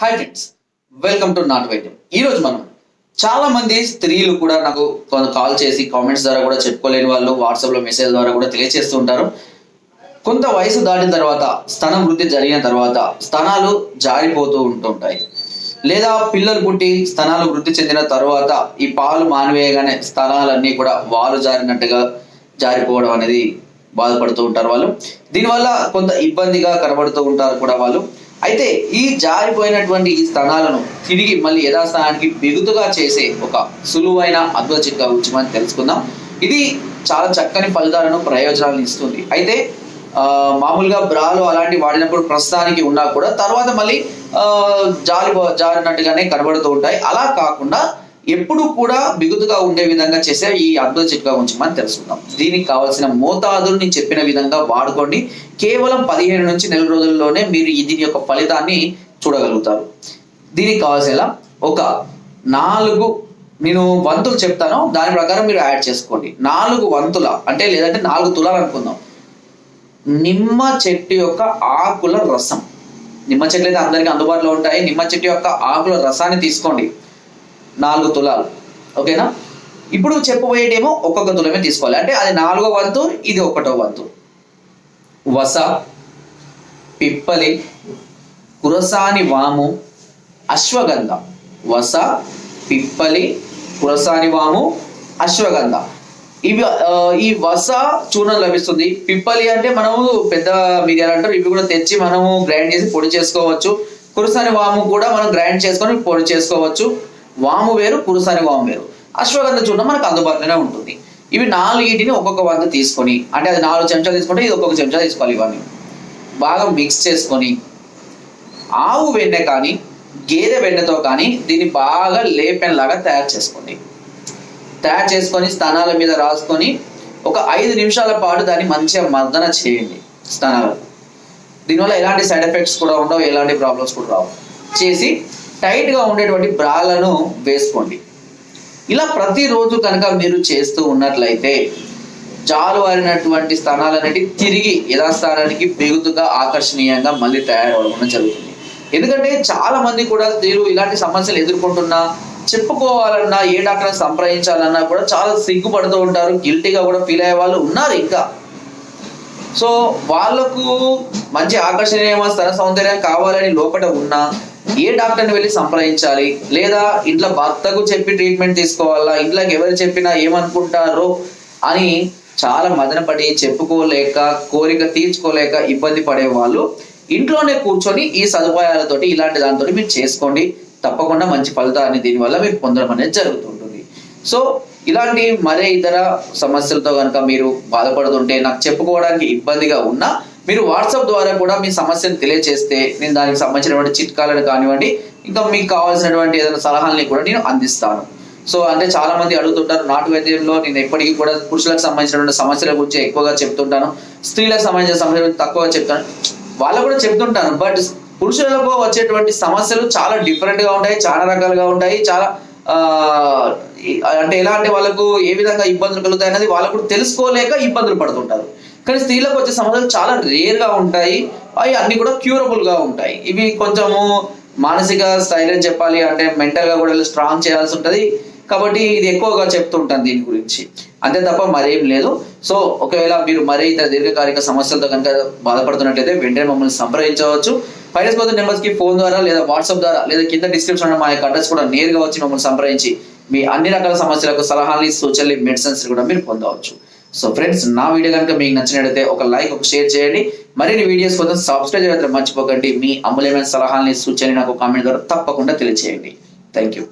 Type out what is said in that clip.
High friends welcome to నాట్ వైద్యం ఈరోజు మనం చాలా మంది స్త్రీలు కూడా నాకు కొంత కాల్ చేసి కామెంట్స్ ద్వారా కూడా చెప్పుకోలేని వాళ్ళు వాట్సాప్లో మెసేజ్ ద్వారా కూడా తెలియజేస్తూ ఉంటారు. కొంత వయసు దాటిన తర్వాత స్తనం వృద్ధి జరిగిన తర్వాత స్తనాలు జారిపోతూ ఉంటుంటాయి. లేదా పిల్లలు పుట్టి స్తనాలు వృద్ధి చెందిన తర్వాత ఈ పాలు మానివేయగానే స్తనాలన్నీ కూడా వాలు జారినట్టుగా జారిపోవడం అనేది బాధపడుతూ ఉంటారు వాళ్ళు. దీనివల్ల కొంత ఇబ్బందిగా కనబడుతూ ఉంటారు కూడా వాళ్ళు. అయితే ఈ జారిపోయినటువంటి ఈ స్థానాలను తిరిగి మళ్ళీ యథాస్థానానికి బిగుతుగా చేసే ఒక సులువైన అద్భుత చిట్కా గురించి మనం తెలుసుకుందాం. ఇది చాలా చక్కని ఫలితాలను ప్రయోజనాలను ఇస్తుంది. అయితే మామూలుగా బ్రాలు అలాంటి వాడినప్పుడు ప్రస్తుతానికి ఉన్నా కూడా తర్వాత మళ్ళీ జారి జారినట్టుగానే కనబడుతూ ఉంటాయి. అలా కాకుండా ఎప్పుడు కూడా బిగుతుగా ఉండే విధంగా చేసే ఈ అద్భుత చిట్కా గురించి మనం తెలుసుకుందాం. దీనికి కావాల్సిన మోతాదులు నేను చెప్పిన విధంగా వాడుకోండి. కేవలం పదిహేను నుంచి నెల రోజుల్లోనే మీరు దీని యొక్క ఫలితాన్ని చూడగలుగుతారు. దీనికి కావాల్సిన ఒక నాలుగు నేను వంతులు చెప్తాను. దాని ప్రకారం మీరు యాడ్ చేసుకోండి. నాలుగు వంతుల అంటే లేదంటే నాలుగు తులాలు అనుకుందాం. నిమ్మ చెట్టు యొక్క ఆకుల రసం. నిమ్మ చెట్లు అయితే అందరికీ అందుబాటులో ఉంటాయి. నిమ్మ చెట్టు యొక్క ఆకుల రసాన్ని తీసుకోండి. నాలుగు తులాలు. ఓకేనా? ఇప్పుడు చెప్పబోయేటేమో ఒక్కొక్క తులమే తీసుకోవాలి. అంటే అది నాలుగో వంతు ఇది ఒకటో వంతు. వస పిప్పలి కురసాని వాము అశ్వగంధ. వస పిప్పలి కురసాని వాము అశ్వగంధ. ఇవి ఈ వస చూర్ణం లభిస్తుంది. పిప్పలి అంటే మనము పెద్ద మిరియాలు అంటారు. ఇవి కూడా తెచ్చి మనము గ్రైండ్ చేసి పొడి చేసుకోవచ్చు. కురసాని వాము కూడా మనం గ్రైండ్ చేసుకొని పొడి చేసుకోవచ్చు. వాము వేరు కురసాని వాము వేరు. అశ్వగంధ చూడడం మనకు అందుబాటులోనే ఉంటుంది. ఇవి నాలుగిటిని ఒక్కొక్క వంద తీసుకొని అంటే అది నాలుగు చెంచాలు తీసుకుంటే ఇది ఒక్కొక్క చెంచా తీసుకోవాలి ఇవన్నీ. బాగా మిక్స్ చేసుకొని ఆవు వెన్నె కానీ గేదె వెన్నెతో కానీ దీన్ని బాగా లేపెన్ లాగా తయారు చేసుకోండి. తయారు చేసుకొని స్థానాల మీద రాసుకొని ఒక ఐదు నిమిషాల పాటు దాన్ని మంచిగా మర్దన చేయండి స్థానాలు. దీనివల్ల ఎలాంటి సైడ్ ఎఫెక్ట్స్ కూడా ఉండవు ఎలాంటి ప్రాబ్లమ్స్ కూడా రావు. చేసి టైట్గా ఉండేటువంటి బ్రాలను వేసుకోండి. ఇలా ప్రతిరోజు కనుక మీరు చేస్తూ ఉన్నట్లయితే జాలువారినటువంటి స్థానాలు అనేవి తిరిగి యథాస్థానానికి బిగుతుగా ఆకర్షణీయంగా మళ్ళీ తయారవడం జరుగుతుంది. ఎందుకంటే చాలా మంది కూడా స్త్రీలు ఇలాంటి సమస్యలు ఎదుర్కొంటున్నా చెప్పుకోవాలన్నా ఏ డాక్టర్ సంప్రదించాలన్నా కూడా చాలా సిగ్గుపడుతూ ఉంటారు గిల్టీగా కూడా ఫీల్ అయ్యే వాళ్ళు ఉన్నారు ఇంకా. సో వాళ్ళకు మంచి ఆకర్షణీయమైన స్థల సౌందర్యం కావాలని లోపల ఉన్నా ఏ డాక్టర్ని వెళ్ళి సంప్రదించాలి? లేదా ఇంట్లో భర్తకు చెప్పి ట్రీట్మెంట్ తీసుకోవాలా? ఇంట్లోకి ఎవరు చెప్పినా ఏమనుకుంటారో? అని చాలా మదనపడి చెప్పుకోలేక కోరిక తీర్చుకోలేక ఇబ్బంది పడే వాళ్ళు ఇంట్లోనే కూర్చొని ఈ సదుపాయాలతోటి ఇలాంటి దాంతో మీరు చేసుకోండి. తప్పకుండా మంచి ఫలితాన్ని దీనివల్ల మీరు పొందడం అనేది జరుగుతుంటుంది. సో ఇలాంటి మరే ఇతర సమస్యలతో కనుక మీరు బాధపడుతుంటే నాకు చెప్పుకోవడానికి ఇబ్బందిగా ఉన్నా మీరు వాట్సాప్ ద్వారా కూడా మీ సమస్యను తెలియజేస్తే నేను దానికి సంబంధించినటువంటి చిట్కాలను కానివ్వండి ఇంకా మీకు కావాల్సినటువంటి ఏదైనా సలహాలని కూడా నేను అందిస్తాను. సో అంటే చాలా మంది అడుగుతుంటారు నాటు వైద్యంలో నేను ఎప్పటికీ కూడా పురుషులకు సంబంధించినటువంటి సమస్యల గురించి ఎక్కువగా చెప్తుంటాను స్త్రీలకు సంబంధించిన సమస్యల గురించి తక్కువగా చెప్తాను. వాళ్ళు కూడా చెప్తుంటాను బట్ పురుషులకు వచ్చేటువంటి సమస్యలు చాలా డిఫరెంట్గా ఉంటాయి చాలా రకాలుగా ఉంటాయి చాలా అంటే ఎలా అంటే వాళ్ళకు ఏ విధంగా ఇబ్బందులు కలుగుతాయి అనేది వాళ్ళకు కూడా తెలుసుకోలేక ఇబ్బందులు పడుతుంటారు. కానీ స్త్రీలకు వచ్చే సమస్యలు చాలా రేర్గా ఉంటాయి. అవి అన్ని కూడా క్యూరబుల్గా ఉంటాయి. ఇవి కొంచెము మానసిక స్థైర్యం చెప్పాలి అంటే మెంటల్గా కూడా స్ట్రాంగ్ చేయాల్సి ఉంటుంది. కాబట్టి ఇది ఎక్కువగా చెప్తుంటాను దీని గురించి. అంతే తప్ప మరేం లేదు. సో ఒకవేళ మీరు మరే ఇతర దీర్ఘకాలిక సమస్యలతో కనుక బాధపడుతున్నట్లయితే వెంటనే మమ్మల్ని సంప్రదించవచ్చు. ఫైనాన్స్ పోతే నెంబర్స్కి ఫోన్ ద్వారా లేదా వాట్సాప్ ద్వారా లేదా కింద డిస్క్రిప్షన్ మా యొక్క అడ్రస్ కూడా నేరుగా వచ్చి మమ్మల్ని సంప్రదించి మీ అన్ని రకాల సమస్యలకు సలహాలు సూచనలు మెడిసిన్స్ కూడా మీరు పొందవచ్చు. సో ఫ్రెండ్స్ నా వీడియో కనుక మీకు నచ్చినట్లయితే ఒక లైక్ ఒక షేర్ చేయండి. మరిన్ని వీడియోస్ కోసం సబ్స్క్రైబ్ చేయడం మర్చిపోకండి. మీ అమూల్యమైన సలహాలని సూచనలు నాకు కామెంట్ ద్వారా తప్పకుండా తెలియజేయండి థ్యాంక్ యూ